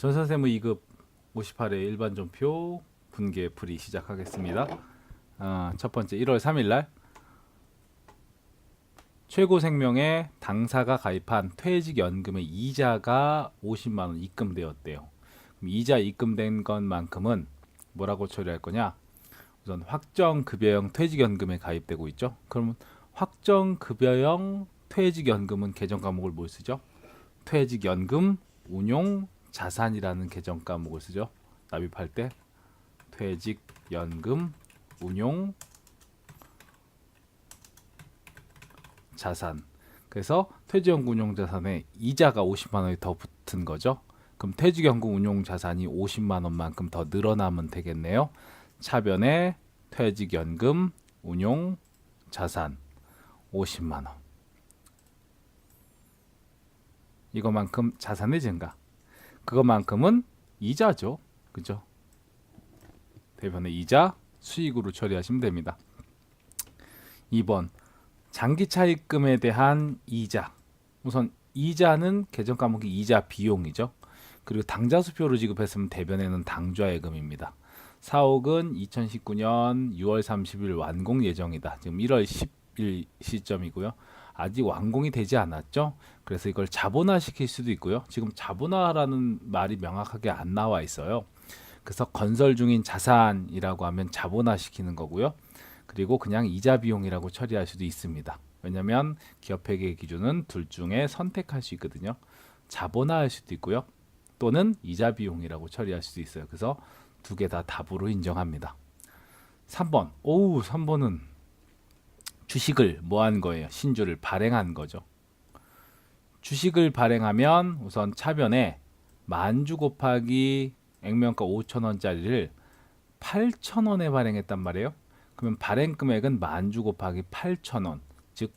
전산세무 2급 58회 일반 전표 분계 풀이 시작하겠습니다. 아, 첫 번째 1월 3일 날 최고 생명의 당사가 가입한 퇴직연금의 이자가 50만 원 입금되었대요. 이자 입금된 것만큼은 뭐라고 처리할 거냐? 우선 확정급여형 퇴직연금에 가입되고 있죠. 그러면 확정급여형 퇴직연금은 계정 과목을 뭘 쓰죠? 퇴직연금 운용 자산이라는 계정 과목을 쓰죠. 납입할 때 퇴직 연금 운용 자산. 그래서 퇴직연금 운용 자산에 이자가 50만 원이 더 붙은 거죠. 그럼 퇴직연금 운용 자산이 50만 원만큼 더 늘어나면 되겠네요. 차변에 퇴직연금 운용 자산 50만 원. 이거만큼 자산의 증가. 그것만큼은 이자죠. 그죠? 대변의 이자 수익으로 처리하시면 됩니다. 2번 장기 차입금에 대한 이자. 우선 이자는 계정 과목이 이자 비용이죠. 그리고 당자수표로 지급했으면 대변에는 당좌예금입니다. 사옥은 2019년 6월 30일 완공 예정이다. 지금 1월 10일 시점이고요. 아직 완공이 되지 않았죠. 그래서 이걸 자본화 시킬 수도 있고요. 지금 자본화라는 말이 명확하게 안 나와 있어요. 그래서 건설 중인 자산이라고 하면 자본화 시키는 거고요. 그리고 그냥 이자 비용이라고 처리할 수도 있습니다. 왜냐하면 기업회계 기준은 둘 중에 선택할 수 있거든요. 자본화할 수도 있고요. 또는 이자 비용이라고 처리할 수도 있어요. 그래서 두 개 다 답으로 인정합니다. 3번. 오우, 3번은 주식을 뭐 한 거예요? 신주를 발행한 거죠. 주식을 발행하면 우선 차변에 만주 곱하기 액면가 5천 원짜리를 8천 원에 발행했단 말이에요. 그러면 발행 금액은 만주 곱하기 8천 원, 즉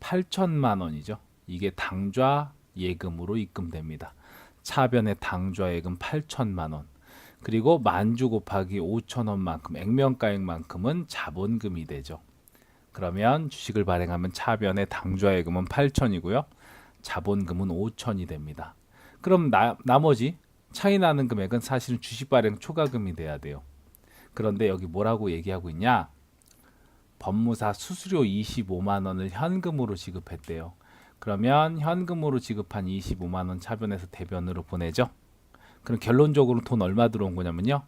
8천만 원이죠. 이게 당좌 예금으로 입금됩니다. 차변의 당좌 예금 8천만 원. 그리고 만주 곱하기 5천 원만큼 액면가액만큼은 자본금이 되죠. 그러면 주식을 발행하면 차변의 당좌예금은 8천이고요. 자본금은 5천이 됩니다. 그럼 나, 나머지 차이 나는 금액은 사실은 주식 발행 초과금이 돼야 돼요. 그런데 여기 뭐라고 얘기하고 있냐? 법무사 수수료 25만 원을 현금으로 지급했대요. 그러면 현금으로 지급한 25만 원 차변에서 대변으로 보내죠. 그럼 결론적으로 돈 얼마 들어온 거냐면요.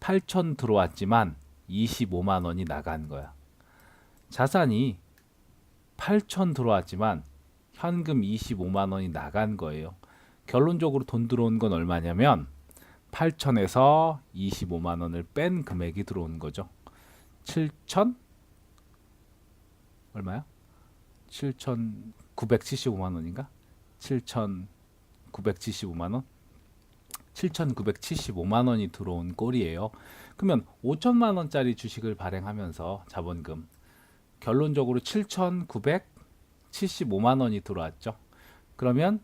8천 들어왔지만 25만 원이 나간 거야. 자산이 8천 들어왔지만 현금 25만 원이 나간 거예요. 결론적으로 돈 들어온 건 얼마냐면 8천에서 25만 원을 뺀 금액이 들어온 거죠. 7천 얼마야? 7,975만 원인가? 7,975만 원? 7,975만 원이 들어온 꼴이에요. 그러면 5천만 원짜리 주식을 발행하면서 자본금 결론적으로 7,975만 원이 들어왔죠. 그러면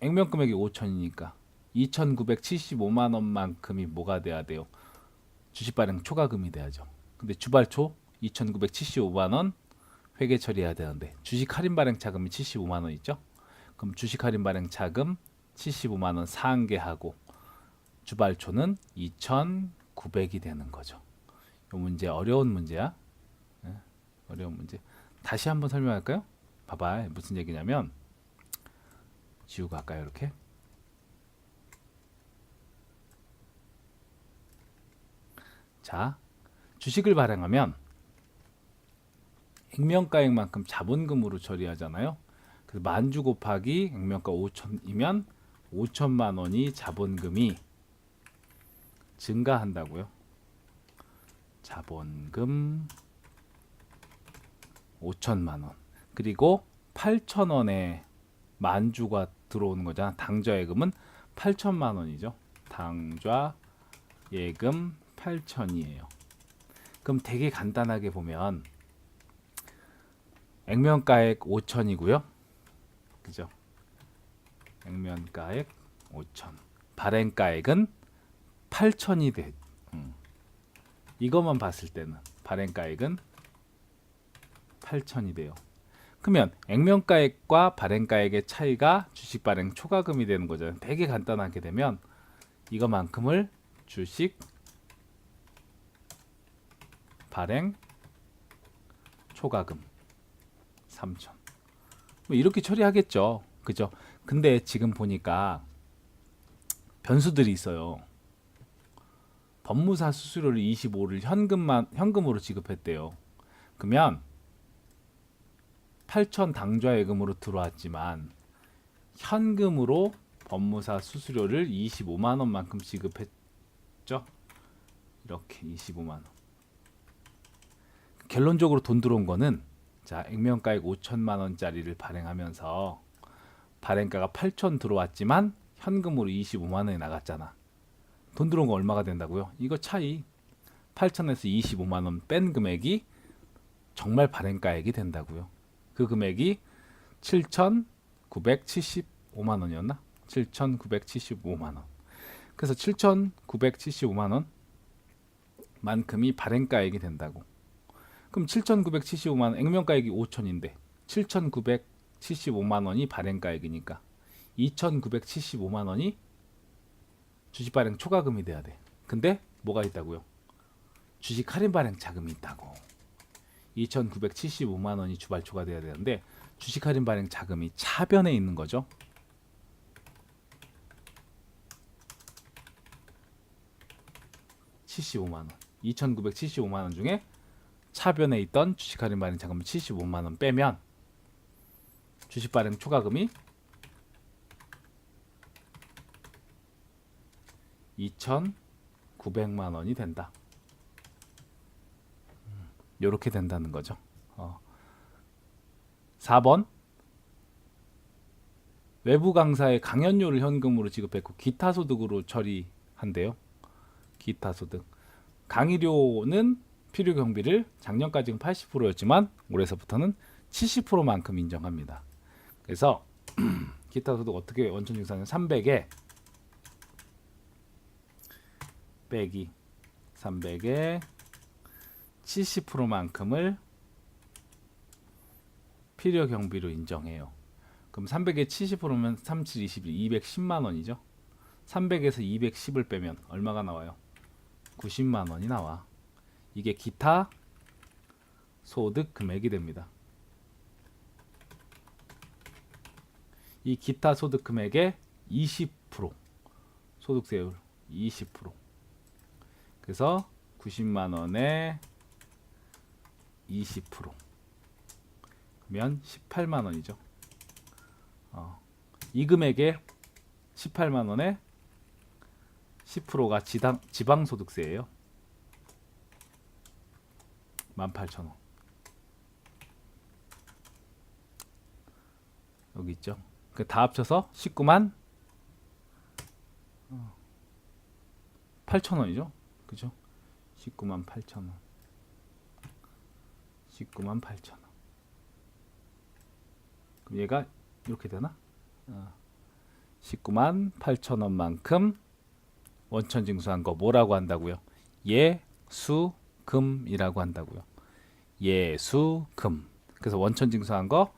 액면 금액이 5천이니까 2,975만 원만큼이 뭐가 돼야 돼요? 주식 발행 초과금이 돼야죠. 근데 주발초 2,975만 원 회계 처리해야 되는데 주식 할인 발행 차금이 75만 원 있죠? 그럼 주식 할인 발행 차금 75만 원 상계하고 주발초는 2,900이 되는 거죠. 이 문제 어려운 문제야. 네, 어려운 문제. 다시 한번 설명할까요? 봐봐. 무슨 얘기냐면 지우고 할까요? 이렇게. 자, 주식을 발행하면 액면가액만큼 자본금으로 처리하잖아요. 그래서 만주 곱하기 액면가 5천이면 5천만 원이 자본금이 증가한다고요. 자본금 5천만 원. 그리고 8천 원에 만주가 들어오는 거잖아. 당좌 예금은 8천만 원이죠. 당좌 예금 8천이에요. 그럼 되게 간단하게 보면 액면가액 5천이고요. 그죠? 액면가액 5천. 발행가액은 8천이 돼. 음. 이것만 봤을 때는 발행가액은 8천이 돼요. 그러면 액면가액과 발행가액의 차이가 주식 발행 초과금이 되는 거잖아요. 되게 간단하게 되면 이거만큼을 주식 발행 초과금 3천. 뭐 이렇게 처리하겠죠. 그죠? 근데 지금 보니까 변수들이 있어요. 법무사 수수료를 25를 현금만 현금으로 지급했대요. 그러면 8천 당좌 예금으로 들어왔지만 현금으로 법무사 수수료를 25만 원만큼 지급했죠. 이렇게 25만 원. 결론적으로 돈 들어온 거는 자 액면가액 5천만 원짜리를 발행하면서 발행가가 8천 들어왔지만 현금으로 25만 원이 나갔잖아. 돈 들어온 거 얼마가 된다고요? 이거 차이 8천에서 25만 원 뺀 금액이 정말 발행가액이 된다고요. 그 금액이 7,975만 원이었나? 7,975만 원. 그래서 7,975만 원 만큼이 발행가액이 된다고. 그럼 7,975만 원 액면가액이 5천인데 7,975만 원이 발행가액이니까 2,975만 원이 주식 발행 초과금이 돼야 돼. 근데 뭐가 있다고요? 주식 할인 발행 자금이 있다고. 2,975만 원이 주발초가 돼야 되는데 주식 할인 발행 자금이 차변에 있는 거죠. (75만 원) (2,975만 원) 중에 차변에 있던 주식 할인 발행 자금을 (75만 원) 빼면 주식 발행 초과금이 2,900만 원이 된다. 이렇게 된다는 거죠. 어. 4번 외부 강사의 강연료를 현금으로 지급했고 기타 소득으로 처리한대요. 기타 소득. 강의료는 필요 경비를 작년까지는 80%였지만 올해서부터는 70%만큼 인정합니다. 그래서 기타 소득 어떻게 원천 징수하냐면 300에 빼기 300에 70%만큼을 필요 경비로 인정해요. 그럼 300에 70%면 37, 21, 210만 원이죠. 300에서 210을 빼면 얼마가 나와요? 90만 원이 나와. 이게 기타 소득 금액이 됩니다. 이 기타 소득 금액의 20% 소득세율 20% 그래서 90만 원에 20% 그러면 18만 원이죠. 어, 이 금액의 18만 원에 10%가 지당, 지방소득세예요. 18,000원. 여기 있죠. 그다 합쳐서 19만 8,000원이죠. 그죠? 19만 8,000원. 19만 8,000원. 그럼 얘가 이렇게 되나? 어. 19만 8천 원만큼 원천 징수한 거 뭐라고 한다고요? 예수금이라고 한다고요. 예수금. 그래서 원천 징수한 거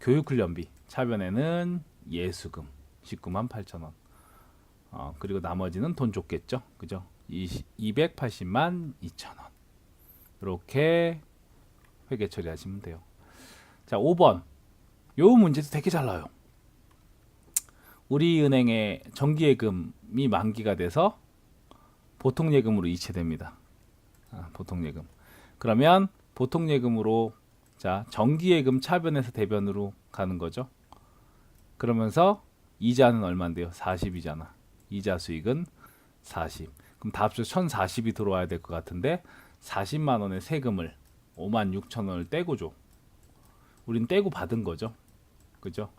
교육훈련비 차변에는 예수금 19만 8천 원. 어, 그리고 나머지는 돈 줬겠죠. 그죠? 20, 280만 2천 원. 이렇게 회계 처리하시면 돼요. 자, 5번. 요 문제도 되게 잘 나와요. 우리 은행의 정기예금이 만기가 돼서 보통 예금으로 이체됩니다. 아, 보통 예금. 그러면 보통 예금으로 자 정기 예금 차변에서 대변으로 가는 거죠. 그러면서 이자는 얼마인데요? 40이잖아. 이자 수익은 40. 그럼 다 합쳐 1040이 들어와야 될 것 같은데 40만 원의 세금을 5만 6천 원을 떼고 줘. 우린 떼고 받은 거죠. 그죠?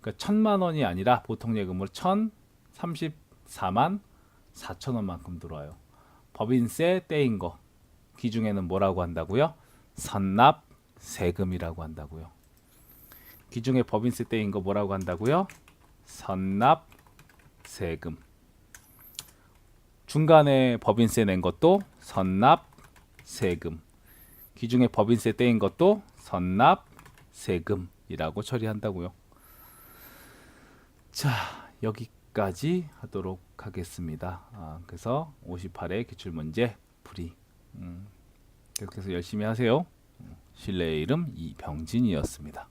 그러니까 천만 원이 아니라 보통 예금으로 1,034만 4천 원만큼 들어와요. 법인세 떼인 거 기중에는 뭐라고 한다고요? 선납 세금이라고 한다고요. 기중에 법인세 떼인 거 뭐라고 한다고요? 선납 세금. 중간에 법인세 낸 것도 선납 세금. 기중에 법인세 떼인 것도 선납 세금이라고 처리한다고요. 자, 여기까지 하도록 하겠습니다. 아, 그래서 58의 기출문제 풀이. 음, 계속해서 열심히 하세요. 음, 신뢰의 이름 이병진이었습니다.